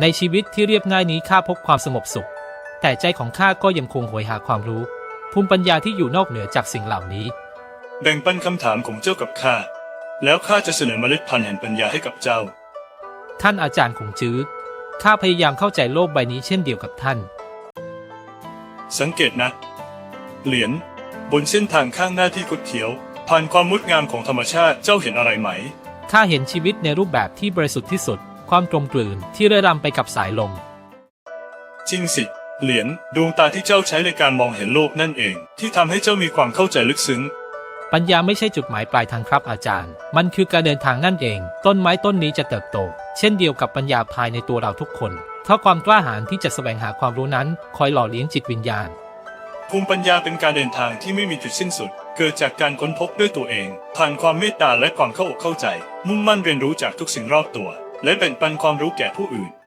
ในชีวิตที่เรียบง่ายนี้ข้าพบความสงบสุข แต่ใจของข้าก็ยังคงโหยหาความรู้ ภูมิปัญญาที่อยู่นอกเหนือจากสิ่งเหล่านี้ แบ่งปันคำถามของเจ้ากับข้า แล้วข้าจะเสนอเมล็ดพันธุ์แห่งปัญญาให้กับเจ้า ท่านอาจารย์คงจื้อข้าพยายามเข้าใจโลกใบนี้เช่นเดียวกับท่าน สังเกตนะ เหรียญบนเส้นทางข้างหน้าที่คดเขียว ผ่านความงดงามของธรรมชาติเจ้าเห็นอะไรไหม ข้าเห็นชีวิตในรูปแบบที่บริสุทธิ์ที่สุด ความกลมกลืนที่เรื่อยรำไปกับสายลม จริงสิ เหรียญดวงตาที่เจ้าใช้ในการมองเห็นโลกนั่นเอง ที่ทำให้เจ้ามีความเข้าใจลึกซึ้ง ปัญญาไม่ใช่จุดหมายปลายทางครับอาจารย์ มันคือการเดินทางนั่นเอง ต้นไม้ต้นนี้จะเติบโต เช่นเดียวกับปัญญาภายในตัวเราทุกคน เพราะความกล้าหาญที่จะแสวงหาความรู้นั้น คอยหล่อเลี้ยงจิตวิญญาณ ภูมิปัญญาเป็นการเดินทางที่ไม่มีจุดสิ้นสุด เกิดจากการค้นพบด้วยตัวเอง ผ่านความเมตตาและความเข้าอกเข้าใจ มุ่งมั่นเรียนรู้จากทุกสิ่งรอบตัว และแบ่งปันความรู้แก่ผู้อื่น